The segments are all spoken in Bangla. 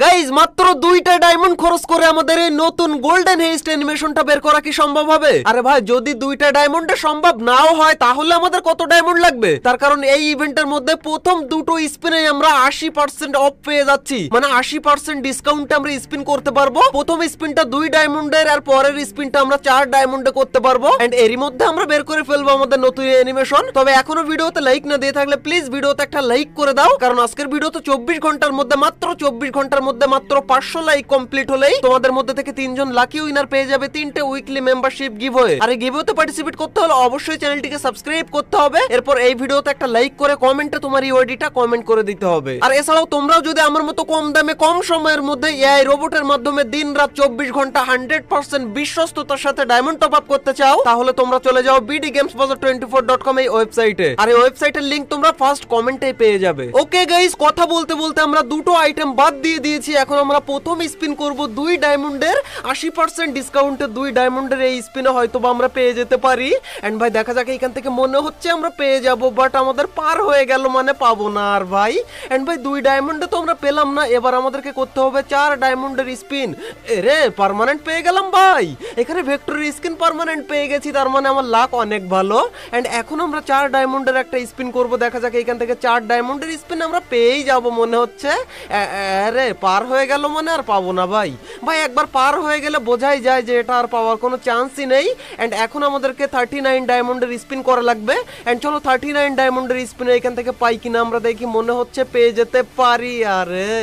গাইজ মাত্র দুইটা ডায়মন্ড খরচ করে আমাদের এই নতুন গোল্ডেন হেইস্ট অ্যানিমেশনটা বের করা কি সম্ভব হবে? আরে ভাই, যদি দুইটা ডায়মন্ডে সম্ভব নাও হয়, তাহলে আমাদের কত ডায়মন্ড লাগবে? তার কারণ এই ইভেন্টের মধ্যে প্রথম দুটো স্পিনে আমরা আশি পার্সেন্ট অফ পেয়ে যাচ্ছি। মানে আশি পার্সেন্ট ডিসকাউন্টে আমরা স্পিন করতে পারব। প্রথম স্পিনটা দুই ডায়মন্ডের আর পরের স্পিনটা আমরা চার ডায়মন্ডে করতে পারব। এন্ড এরই মধ্যে আমরা বের করে ফেলব আমাদের নতুন অ্যানিমেশন তবে এখনও ভিডিওতে লাইক না দিয়ে থাকলে প্লিজ ভিডিওতে একটা লাইক করে দাও। কারণ আজকের ভিডিও তো চব্বিশ ঘণ্টার মধ্যে, মাত্র চব্বিশ ঘণ্টার মধ্যে মাত্র পাঁচশো লাইক কমপ্লিট হলেই তোমাদের মধ্যে থেকে তিনজন লাকি উইনার পেয়ে যাবে তিনটে উইকলি মেম্বারশিপ গিভ হয়ে আর এই গিভওতে পার্টিসিপেট করতে হলে অবশ্যই চ্যানেলটিকে সাবস্ক্রাইব করতে হবে। এরপর এই ভিডিওতে একটা লাইক করে কমেন্টে তোমার ইউআইডিটা কমেন্ট করে দিতে হবে। আর এছাড়াও তোমরাও যদি আমার মতো কম দামে, কম সময়ের মধ্যে এআই রোবটের মাধ্যমে দিন রাত চব্বিশ ঘণ্টা হান্ড্রেড পার্সেন্ট বিশ্বস্ততার সাথে ডায়মন্ড টপ আপ করতে চাও, তাহলে তোমরা চলে যাও B D games bazaar twenty four dot com এই ওয়েবসাইটে আর এই ওয়েবসাইটের লিঙ্ক তোমরা ফার্স্ট কমেন্টে পেয়ে যাবে। ওকে গাইস কথা বলতে বলতে আমরা দুটো আইটেম বাদ দিয়ে দিয়েছি। এখন আমরা প্রথম স্পিন করব দুই ডায়মন্ডের আশি পার্সেন্ট ডিসকাউন্টে দুই ডায়মন্ডের এই স্পিনে হয়তো বা আমরা পেয়ে যেতে পারি। এন্ড ভাই, দেখা যাক এখান থেকে মনে হচ্ছে আমরা পেয়ে যাব বাট আমাদের পার হয়ে গেল মানে পাবো না আর ভাই। এন্ড ভাই, দুই ডায়মন্ডে তো আমরা পেলাম না। এবার আমাদেরকে করতে হবে চার ডায়মন্ডের স্পিন এরে পারমানেন্ট পেয়ে গেলাম ভাই। এখানে ভেক্টরের স্কিন পার্মানেন্ট পেয়ে গেছি, তার মানে আমার লাক অনেক ভালো। এন্ড এখন আমরা চার ডায়মন্ডের একটা স্পিন করব। দেখা যাক এখান থেকে চার ডায়মন্ডের স্পিন আমরা পেয়েই যাব মনে হচ্ছে। আরে পার হয়ে গেল মানে আর পাবো না ভাই। ভাই, একবার পার হয়ে গেলে বোঝাই যায় যে এটা আর পাওয়ার কোনো চান্সই নেই। অ্যান্ড এখন আমাদেরকে থার্টি নাইন ডায়মন্ডের স্পিন করা লাগবে। অ্যান্ড চলো থার্টি নাইন ডায়মন্ডের স্পিনে এখান থেকে পাই কিনা, আমরা দেখি মনে হচ্ছে পেয়ে যেতে পারি। আরে!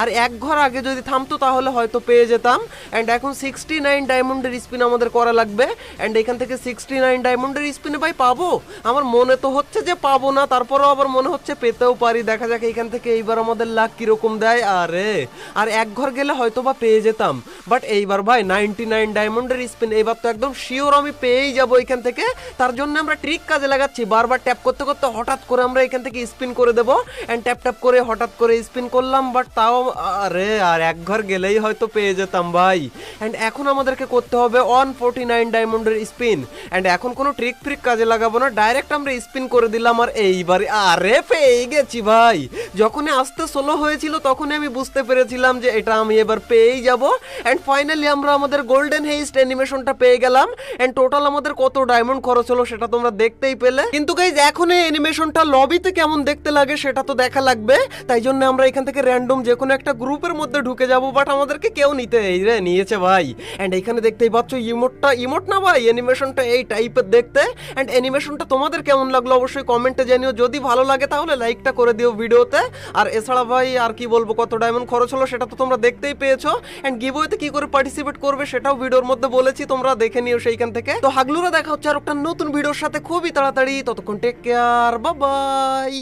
আর এক ঘর আগে যদি থামতো তাহলে হয়তো পেয়ে যেতাম। অ্যান্ড এখন সিক্সটি নাইন ডায়মন্ডের স্পিন আমাদের করা লাগবে। অ্যান্ড এখান থেকে সিক্সটি নাইন ডায়মন্ডের স্পিনে ভাই পাবো? আমার মনে তো হচ্ছে যে পাবো না, তারপরেও আবার মনে হচ্ছে পেতেও পারি। দেখা যাক এখান থেকে এইবার আমাদের লাখ কীরকম দেয়। আরে! আর এক ঘর গেলে হয়তো বা পেয়ে যেতাম। বাট এইবার ভাই নাইনটি নাইন ডায়মন্ডের স্পিন এইবার তো একদম শিওর আমি পেয়েই যাব এখান থেকে। তার জন্য আমরা ট্রিক কাজে লাগাচ্ছি। বারবার ট্যাপ করতে করতে হঠাৎ করে আমরা এখান থেকে স্পিন করে দেবো। অ্যান্ড ট্যাপ ট্যাপ করে হঠাৎ করে স্পিন করলাম বাট তাও, আরে, আর এক ঘর গেলেই হয়তো পেয়ে যেতাম ভাই। অ্যান্ড এখন আমাদেরকে করতে হবে ওয়ান ফোর্টি নাইন ডায়মন্ডের স্পিন অ্যান্ড এখন কোনো ট্রিক ফ্রিক কাজে লাগাবো না। ডাইরেক্ট আমরা স্পিন করে দিলাম আর এইবারে, আরে, পেয়ে গেছি ভাই। যখনই আসতে সোলো হয়েছিল, তখনই আমি বুঝতে পেরেছিলাম যে এটা আমি এবার পেয়েই যাব। অ্যান্ড ফাইনালি আমরা আমাদের গোল্ডেন হেইস্ট অ্যানিমেশনটা পেয়ে গেলাম। অ্যান্ড টোটাল আমাদের কত ডায়মন্ড খরচ হলো সেটা তোমরা দেখতেই পেলে। কিন্তু গাইজ এখন এই অ্যানিমেশনটা লবিতে কেমন দেখতে লাগে সেটা তো দেখা লাগবে। তাই জন্য আমরা এখান থেকে র্যান্ডম যে কোনো একটা গ্রুপের মধ্যে ঢুকে যাব বাট আমাদেরকে কেউ নিতে এই রে, নিয়েছে ভাই। অ্যান্ড এখানে দেখতেই পাচ্ছ ইমোটটা ইমোট না ভাই অ্যানিমেশনটা এই টাইপের দেখতে। অ্যান্ড অ্যানিমেশনটা তোমাদের কেমন লাগল অবশ্যই কমেন্টে জানিও। যদি ভালো লাগে তাহলে লাইকটা করে দিও ভিডিওতে। আর এছাড়া ভাই, আর কি বলব, কত ডায়মন্ড খরচ হলো সেটা তো তোমরা দেখতেই পেয়েছ। অ্যান্ড গিভওয়েতে কি করে পার্টিসিপেট করবে সেটাও ভিডিওর মধ্যে বলেছি, তোমরা দেখে নিও সেইখান থেকে। তো হাগলুরা দেখা হচ্ছে আর একটা নতুন ভিডিওর সাথে। খুবই তাড়াতাড়ি, ততক্ষণ টেক কেয়ার বাই